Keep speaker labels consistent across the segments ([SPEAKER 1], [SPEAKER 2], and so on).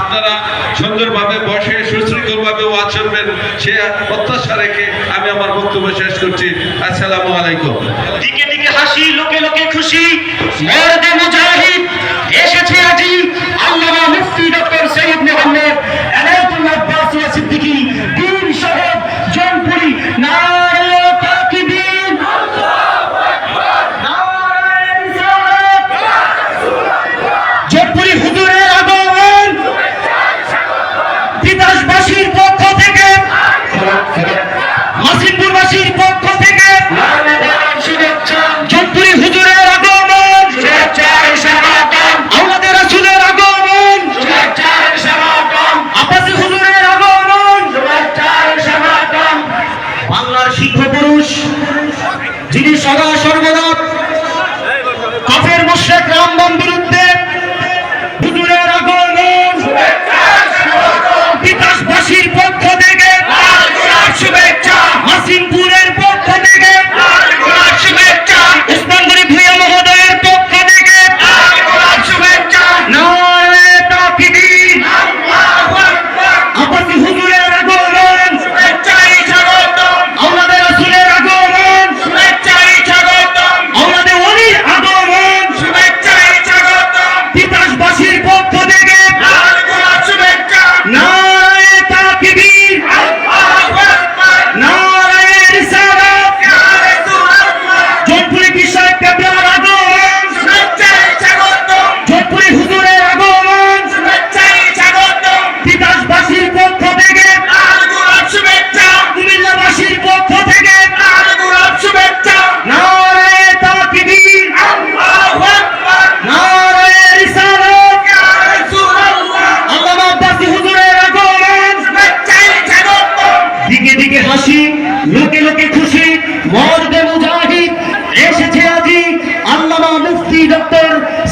[SPEAKER 1] আপনারা সুন্দরভাবে বসে, সুশৃঙ্খলভাবে ওয়াজ শুনবেন, সে প্রত্যাশা রেখে আমি আমার বক্তব্য শেষ করছি। আসসালামু আলাইকুম।
[SPEAKER 2] দিকে দিকে হাসি, লোকে লোকে খুশি, মর্দে মুজাহিদ।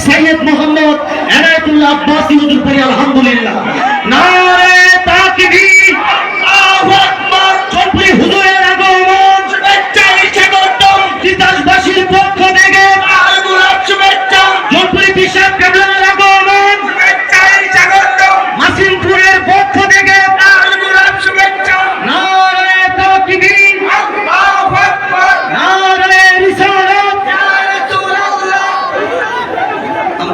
[SPEAKER 2] সৈয়দ মোহাম্মদ এনায়তুল্লাহ আব্বাসী হুজুর আলহামদুলিল্লাহ।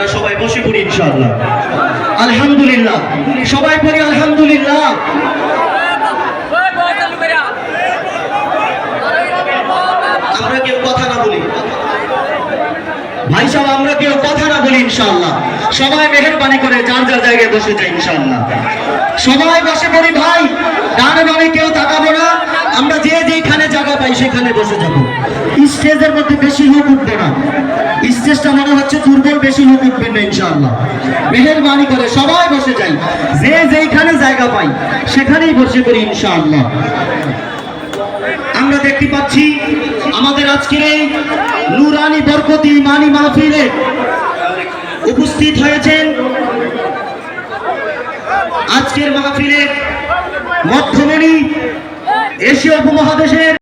[SPEAKER 2] আমরা সবাই বসে পড়ি ইনশাআল্লাহ। আলহামদুলিল্লাহ। সবাই পড়ি আলহামদুলিল্লাহ। আমরা কেউ কথা না বলি। ভাই সাহেব, আমরা কেউ কথা না বলি ইনশাআল্লাহ। সবাই মেহেরবানি করে যার যার জায়গায় বসে যাই ইনশাআল্লাহ। সবাই বসে পড়ি ভাই। ডানে বামে কেউ তাকাবো না আমরা যে পাই সেখানে বসে যাব। স্টেজের মধ্যে বেশি লোক উঠবে না। স্টেজটা মনে হচ্ছে দুর্বল, বেশি লোক উঠবেন না ইনশাআল্লাহ। মেহেরবানি করে সবাই বসে যাই। যে যেখানে জায়গা পাই, সেখানেই বসে পড়ি ইনশাআল্লাহ। আমরা দেখতে পাচ্ছি, আমাদের আজকের এই নুরানি বরকতি মানি মাহফিলে উপস্থিত হয়েছেন আজকের মাহফিলে মধ্যমণি এশিয়া উপমহাদেশের